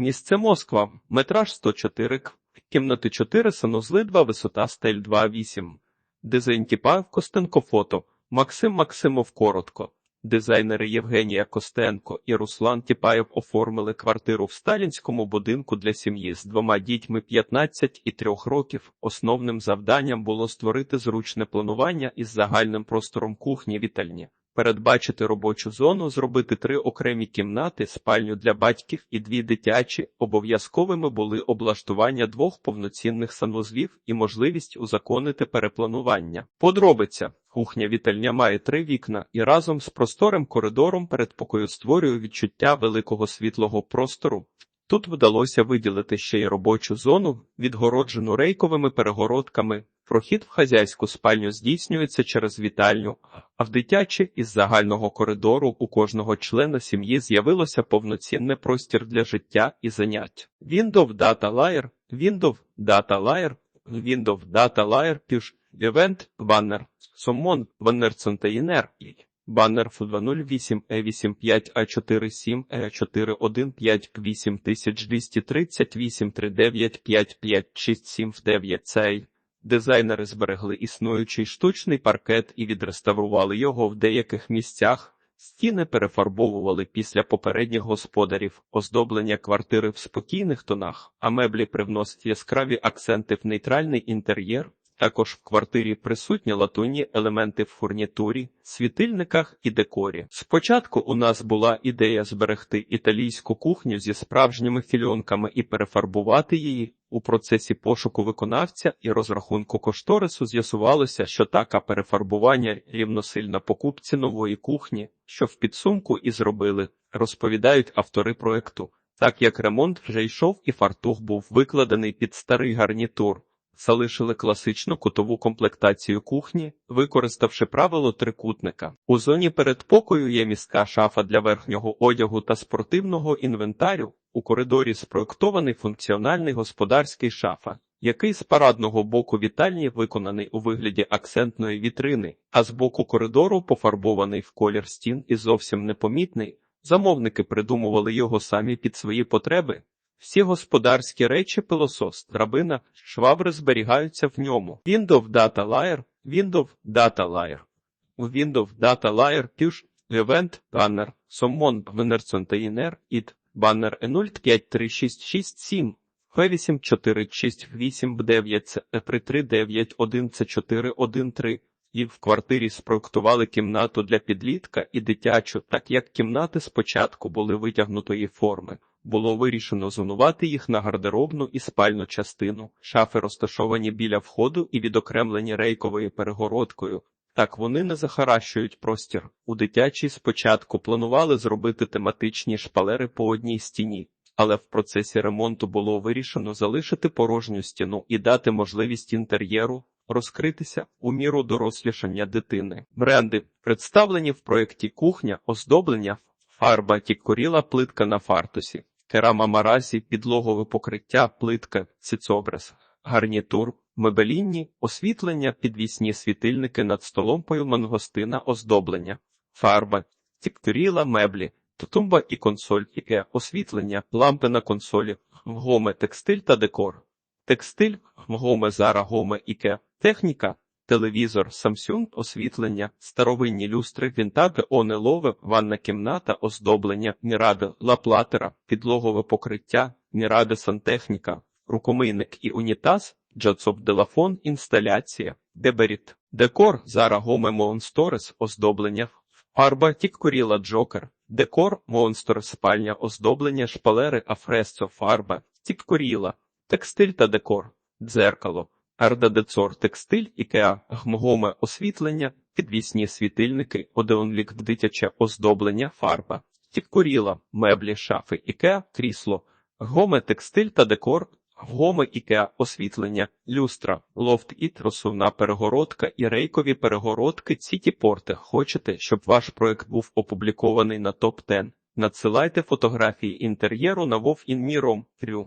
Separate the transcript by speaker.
Speaker 1: Місце Москва, метраж 104 к, кімнати 4, санузли 2, висота стель 2, 8. Дизайн тіпа Костенко фото, Максим Максимов коротко. Дизайнери Євгенія Костенко і Руслан Тіпаєв оформили квартиру в сталінському будинку для сім'ї з двома дітьми 15 і 3 років. Основним завданням було створити зручне планування із загальним простором кухні вітальні, передбачити робочу зону, зробити три окремі кімнати, спальню для батьків і дві дитячі. Обов'язковими були облаштування двох повноцінних санвузлів і можливість узаконити перепланування. Подробиця. Кухня вітальня має три вікна і разом з просторим коридором передпокою створює відчуття великого світлого простору. Тут вдалося виділити ще й робочу зону, відгороджену рейковими перегородками. Прохід в хазяйську спальню здійснюється через вітальню, а в дитячі із загального коридору у кожного члена сім'ї з'явилося повноцінне простір для життя і занять. Windows Data Layer, Windows Data Layer, Windows Data Layer, Push, Event, Banner, Summon, Banner Container, Баннер F208 E85 A47 E415 8238 39 5567 9 цей. Дизайнери зберегли існуючий штучний паркет і відреставрували його в деяких місцях. Стіни перефарбовували після попередніх господарів, оздоблення квартири в спокійних тонах, а меблі привносять яскраві акценти в нейтральний інтер'єр. Також в квартирі присутні латунні елементи в фурнітурі, світильниках і декорі. Спочатку у нас була ідея зберегти італійську кухню зі справжніми фільонками і перефарбувати її. У процесі пошуку виконавця і розрахунку кошторису з'ясувалося, що така перефарбування рівносильна покупці нової кухні, що в підсумку і зробили, розповідають автори проекту. Так як ремонт вже йшов і фартух був викладений під старий гарнітур. Залишили класичну кутову комплектацію кухні, використавши правило трикутника. У зоні передпокою є міська шафа для верхнього одягу та спортивного інвентарю. У коридорі спроектований функціональний господарський шафа, який з парадного боку вітальні виконаний у вигляді акцентної вітрини, а з боку коридору пофарбований в колір стін і зовсім непомітний. Замовники придумували його самі під свої потреби. Всі господарські речі, пилосос, драбина, швабри зберігаються в ньому. Windows Data Layer, Windows Data Layer. У Windows Data Layer Push, Event, Banner, Summon, Banner Container, IT, Banner E053667, P8468B9, E33911C413 і в квартирі спроектували кімнату для підлітка і дитячу, так як кімнати спочатку були витягнутої форми. Було вирішено зонувати їх на гардеробну і спальну частину. Шафи розташовані біля входу і відокремлені рейковою перегородкою. Так вони не захаращують простір. У дитячій спочатку планували зробити тематичні шпалери по одній стіні, але в процесі ремонту було вирішено залишити порожню стіну і дати можливість інтер'єру розкритися у міру дорослішання дитини. Бренди представлені в проєкті кухня, оздоблення, фарба тіккоріла плитка на фартусі, керама маразі, підлогове покриття, плитка, ціцобраз, гарнітур, мебелінні, освітлення, підвісні світильники над столомпою мангостина, оздоблення, фарба, тіккоріла, меблі, тутумба і консоль, іке, освітлення, лампи на консолі, гоме, текстиль та декор. Текстиль, гоме, зара, гоме, іке, техніка, телевізор, Samsung, освітлення, старовинні люстри, вінтаги, онелове, ванна кімната, оздоблення, міраби, лаплатера, підлогове покриття, міраби сантехніка, рукомийник і унітаз, джацоп делафон, інсталяція, деберіт, декор, зара гоме Монсторес, оздоблення, фарба, тіккоріла джокер, декор, монстр, спальня, оздоблення, шпалери, афресцо, фарба, тіккоріла, текстиль та декор, дзеркало. Ардадецор текстиль, ікеа, гмгоме освітлення, підвісні світильники, одеонлік дитяче оздоблення, фарба, тіккоріла, меблі, шафи, ікеа, крісло, гоме текстиль та декор, гоме ікеа освітлення, люстра, лофт іт, розсувна перегородка і рейкові перегородки ціті порти. Хочете, щоб ваш проект був опублікований на топ 10 Надсилайте фотографії інтер'єру на Вов